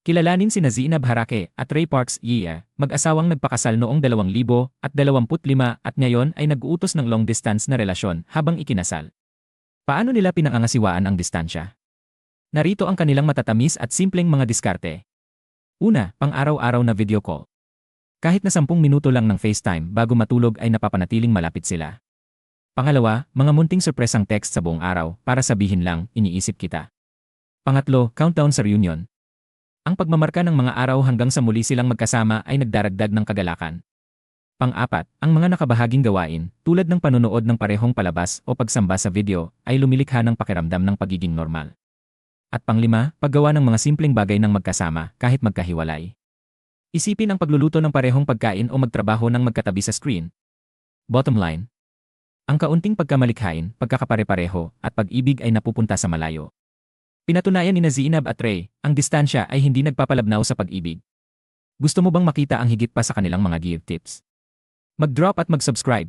Kilalanin sina Zinab Harake at Ray Parks Yea, mag-asawang nagpakasal noong 2025 at ngayon ay nag-uutos ng long-distance na relasyon habang ikinasal. Paano nila pinangangasiwaan ang distansya? Narito ang kanilang matatamis at simpleng mga diskarte. Una, pang-araw-araw na video call. Kahit na 10 minuto lang ng FaceTime bago matulog ay napapanatiling malapit sila. Pangalawa, mga munting surpresang text sa buong araw para sabihin lang, iniisip kita. Pangatlo, countdown sa reunion. Ang pagmamarka ng mga araw hanggang sa muli silang magkasama ay nagdaragdag ng kagalakan. Pang-apat, ang mga nakabahaging gawain, tulad ng panonood ng parehong palabas o pagsamba sa video, ay lumilikha ng pakiramdam ng pagiging normal. At panglima, paggawa ng mga simpleng bagay ng magkasama kahit magkahiwalay. Isipin ang pagluluto ng parehong pagkain o magtrabaho ng magkatabi sa screen. Bottom line, ang kaunting pagkamalikhain, pagkakapare-pareho, at pag-ibig ay napupunta sa malayo. Pinatunayan ni Zinab at Ray, ang distansya ay hindi nagpapalabnaw sa pag-ibig. Gusto mo bang makita ang higit pa sa kanilang mga give tips? Mag-drop at mag-subscribe.